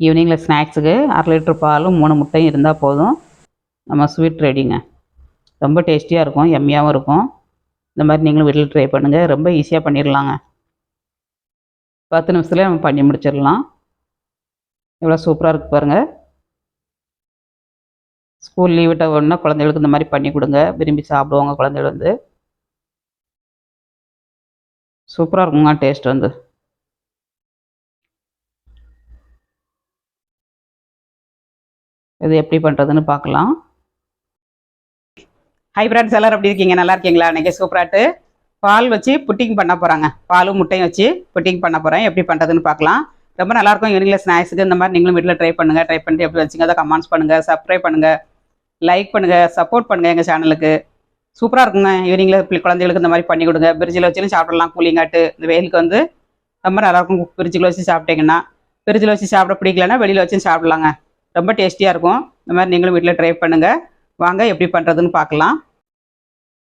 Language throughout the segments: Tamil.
ஈவினிங்கில் ஸ்நாக்ஸுக்கு அரை லிட்ரு பாலும் மூணு முட்டையும் இருந்தால் போதும். நம்ம ஸ்வீட் ரெடிங்க ரொம்ப டேஸ்டியாக இருக்கும் எம்மியாகவும் இருக்கும். இந்த மாதிரி நீங்களும் வீட்டில் ட்ரை பண்ணுங்கள் ரொம்ப ஈஸியாக பண்ணிடலாங்க பத்து நிமிஷத்துல நம்ம பண்ணி முடிச்சிடலாம் எவ்வளோ சூப்பராக இருக்குது பாருங்கள் ஸ்கூல் லீவ் விட்ட உடனே குழந்தைகளுக்கு இந்த மாதிரி பண்ணி கொடுங்க. விரும்பி சாப்பிடுவாங்க குழந்தைகள் வந்து. சூப்பராக இருக்குங்க டேஸ்ட் வந்து. இது எப்படி பண்ணுறதுன்னு பார்க்கலாம். ஹை ஃப்ரெண்ட்ஸ் எல்லோரும் எப்படி இருக்கீங்க? நல்லா இருக்கீங்களா? இன்றைக்கி சூப்பராட்டு பால் வச்சு புட்டிங் பண்ண போகிறாங்க பாலும் முட்டையும் வச்சு புட்டிங் பண்ண போகிறேன் எப்படி பண்ணுறதுன்னு பார்க்கலாம். ரொம்ப நல்லாயிருக்கும் ஈவினிங்கில் ஸ்நாக்ஸுக்கு இந்த மாதிரி நீங்களும் வீட்டில் ட்ரை பண்ணுங்கள் ட்ரை பண்ணிட்டு எப்படி வச்சுங்க அதை கமெண்ட்ஸ் பண்ணுங்கள் சப்ஸ்கிரைப் பண்ணுங்கள் லைக் பண்ணுங்கள் சப்போர்ட் பண்ணுங்கள் எங்கள் சேனலுக்கு சூப்பராக இருக்குங்க. ஈவினிங்கில் குழந்தைகளுக்கு இந்த மாதிரி பண்ணி கொடுங்க. பிரிட்ஜில் வச்சுன்னு சாப்பிடலாம். கூலிங்காட்டு இந்த வெயிலுக்கு வந்து ரொம்ப நல்லாயிருக்கும் பிரிட்ஜில் வச்சு சாப்பிட்டீங்கன்னா. பிரிட்ஜில் வச்சு சாப்பிட பிடிக்கலன்னா வெளியில் வச்சு சாப்பிடலாங்க. ரொம்ப டேஸ்டியாக இருக்கும். இந்த மாதிரி நீங்களும் வீட்டில் ட்ரை பண்ணுங்கள் வாங்க எப்படி பண்ணுறதுன்னு பார்க்கலாம்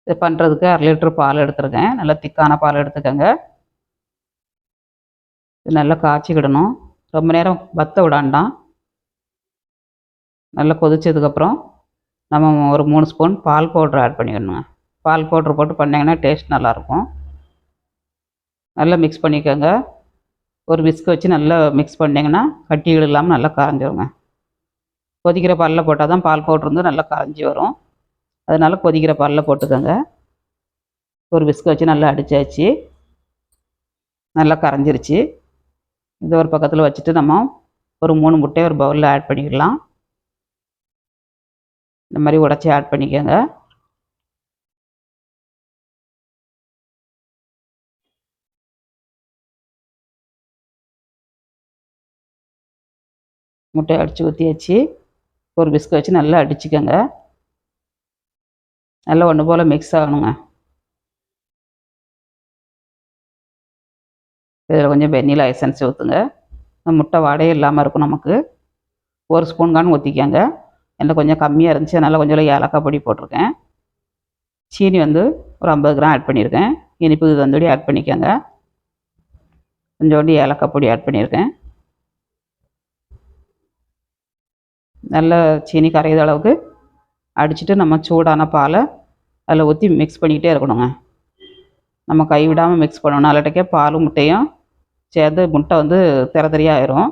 இது பண்ணுறதுக்கு அரை லிட்ரு பால் எடுத்துருக்கேன். நல்லா திக்கான பால் எடுத்துக்கோங்க. இது நல்லா காய்ச்சிக்கிடணும். ரொம்ப நேரம் வத்த விடாண்டாம். நல்லா கொதிச்சதுக்கப்புறம் நம்ம ஒரு மூணு ஸ்பூன் பால் பவுட்ரு ஆட் பண்ணிக்கணுங்க. பால் பவுட்ரு போட்டு பண்ணிங்கன்னா டேஸ்ட் நல்லாயிருக்கும் நல்லா மிக்ஸ் பண்ணிக்கோங்க. ஒரு விஸ்க் வச்சு நல்லா மிக்ஸ் பண்ணிங்கன்னா கட்டிகள் இல்லாமல் நல்லா காய்ஞ்சிருங்க கொதிக்கிற பாலில் போட்டால் தான் பால் பவுட்ரு வந்து நல்லா கரைஞ்சி வரும். அதனால் கொதிக்கிற பாலில் போட்டுக்கோங்க. ஒரு விஸ்க் வச்சு நல்லா அடித்தாச்சு நல்லா கரைஞ்சிருச்சு. இது ஒரு பக்கத்தில் வச்சுட்டு நம்ம ஒரு மூணு முட்டையை ஒரு பவுலில் ஆட் பண்ணிக்கலாம். இந்த மாதிரி உடச்சி ஆட் பண்ணிக்கோங்க. முட்டையை அடித்து ஊற்றியாச்சு ஒரு பிஸ்கட் வச்சு நல்லா அடிச்சுக்கோங்க. நல்லா ஒன்று போல் மிக்ஸ் ஆகணுங்க. இதில் கொஞ்சம் வெண்ணிலா எசன்ஸ் ஊற்றுங்க முட்டை வாடையே இல்லாமல் இருக்கும் நமக்கு. ஒரு ஸ்பூன் கான் ஊற்றிக்கோங்க எல்லாம் கொஞ்சம் கம்மியாக இருந்துச்சு அதனால் கொஞ்சம் ஏலக்காய் பொடி போட்டிருக்கேன். சீனி வந்து ஒரு ஐம்பது கிராம் ஆட் பண்ணியிருக்கேன். இனிப்பு தந்தோடி ஆட் பண்ணிக்கோங்க. கொஞ்சோண்டு ஏலக்காய் பொடி ஆட் பண்ணியிருக்கேன். நல்லா சீனி கரையிற அளவுக்கு அடிச்சுட்டு நம்ம சூடான பாலை அதில் ஊற்றி மிக்ஸ் பண்ணிக்கிட்டே இருக்கணுங்க. நம்ம கை விடாமல் மிக்ஸ் பண்ணணும். அல்லாட்டக்கே பாலும் முட்டையும் சேர்ந்து முட்டை வந்து திற தெரியாயிரும்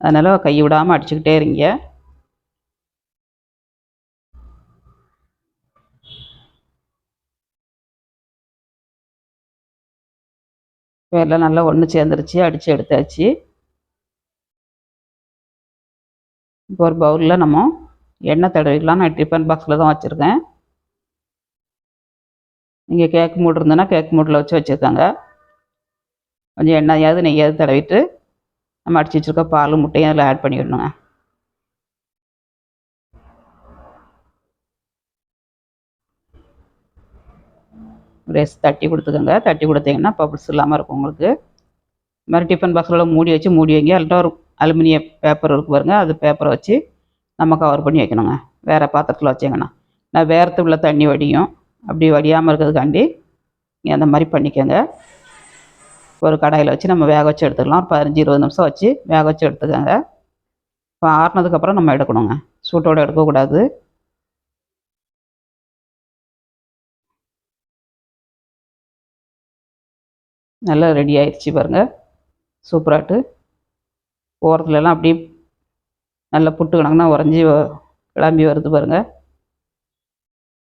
அதனால் கை விடாமல் அடிச்சுக்கிட்டே இருங்க. இப்போ எல்லாம் நல்லா ஒன்று சேர்ந்துருச்சு அடித்து எடுத்தாச்சு. இப்போ ஒரு பவுலில் நம்ம எண்ணெய் தடவிக்கலாம். நான் டிஃபன் பாக்ஸில் தான் வச்சுருக்கேன். நீங்கள் கேக் மூடு இருந்ததுன்னா கேக் மூடில் வச்சு வச்சுருக்காங்க. கொஞ்சம் எண்ணெயாவது நெய்யாவது தடவிட்டு நம்ம அடிச்சு வச்சுருக்க பால் முட்டையும் அதில் ஆட் பண்ணிவிடணுங்க ரேஸ் தட்டி கொடுத்துக்கோங்க. தட்டி கொடுத்தீங்கன்னா பபிள்ஸ் இல்லாமல் இருக்கும் உங்களுக்கு. இது மாதிரி டிஃபன் பாக்ஸில் மூடி வச்சு மூடி வைங்க அல்லட்டா ஒரு அலுமினிய பேப்பர் இருக்கு பாருங்கள் அது பேப்பரை வச்சு நம்ம கவர் பண்ணி வைக்கணுங்க. வேறு பாத்திரத்தில் வச்சிங்கன்னா. நான் வேர்த்து உள்ள தண்ணி வடியும். அப்படி வடியாமல் இருக்கிறதுக்காண்டி நீங்கள் அந்த மாதிரி பண்ணிக்கோங்க. ஒரு கடாயில் வச்சு நம்ம வேக வச்சு எடுத்துக்கலாம். ஒரு பதினஞ்சு இருபது நிமிஷம் வச்சு வேக வச்சு எடுத்துக்கோங்க. இப்போ ஆறுனதுக்கப்புறம் நம்ம எடுக்கணுங்க. சூட்டோடு எடுக்கக்கூடாது. நல்லா ரெடி ஆயிடுச்சு பாருங்கள் சூப்பராட்டு. ஓரத்துலலாம் அப்படியே நல்லா புட்டு கணக்குனா உறைஞ்சி கிளம்பி வருது பாருங்கள்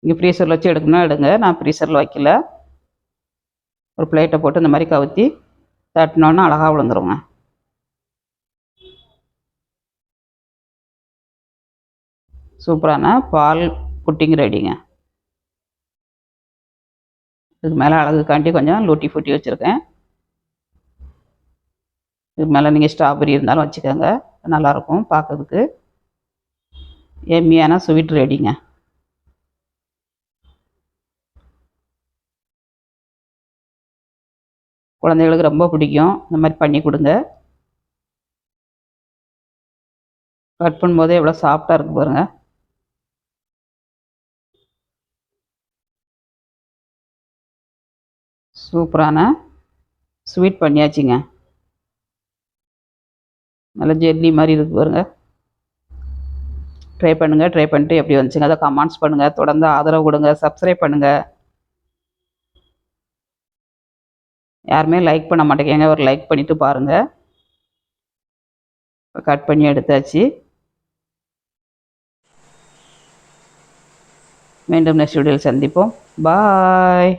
இங்கே ஃப்ரீசரில் வச்சு எடுக்கணும்னா எடுங்க. நான் ஃப்ரீசரில் வைக்கல. ஒரு பிளேட்டை போட்டு இந்த மாதிரி கவுத்தி தட்டினோன்னா அழகாக விழுந்துருங்க. சூப்பரான பால் புட்டிங் ரெடிங்க. இதுக்கு மேலே அழகுக்காண்டி கொஞ்சம் லூட்டி ஃபுட்டி வச்சுருக்கேன். இதுக்கு மேலே நீங்கள் ஸ்ட்ராபெரி இருந்தாலும் வச்சுக்கோங்க. நல்லாயிருக்கும் பார்க்கறதுக்கு. எம்மியான ஸ்வீட் ரெடிங்க குழந்தைகளுக்கு ரொம்ப பிடிக்கும். இந்த மாதிரி பண்ணி கொடுங்க. கட் பண்ணும்போதே எவ்வளோ சாஃப்டாக இருக்கு பாருங்கள் சூப்பரான ஸ்வீட் பண்ணியாச்சுங்க. நல்ல ஜெல்லி மாதிரி இருக்கு பாருங்கள் ட்ரை பண்ணுங்கள் ட்ரை பண்ணிட்டு எப்படி வந்துச்சுங்க அதை கமெண்ட்ஸ் பண்ணுங்கள் தொடர்ந்து ஆதரவு கொடுங்க சப்ஸ்கிரைப் பண்ணுங்கள் யாருமே லைக் பண்ண மாட்டேங்க ஒரு லைக் பண்ணிவிட்டு பாருங்கள் கட் பண்ணி எடுத்தாச்சு. மீண்டும் நெக்ஸ்ட் வீடியோவில் சந்திப்போம். பாய்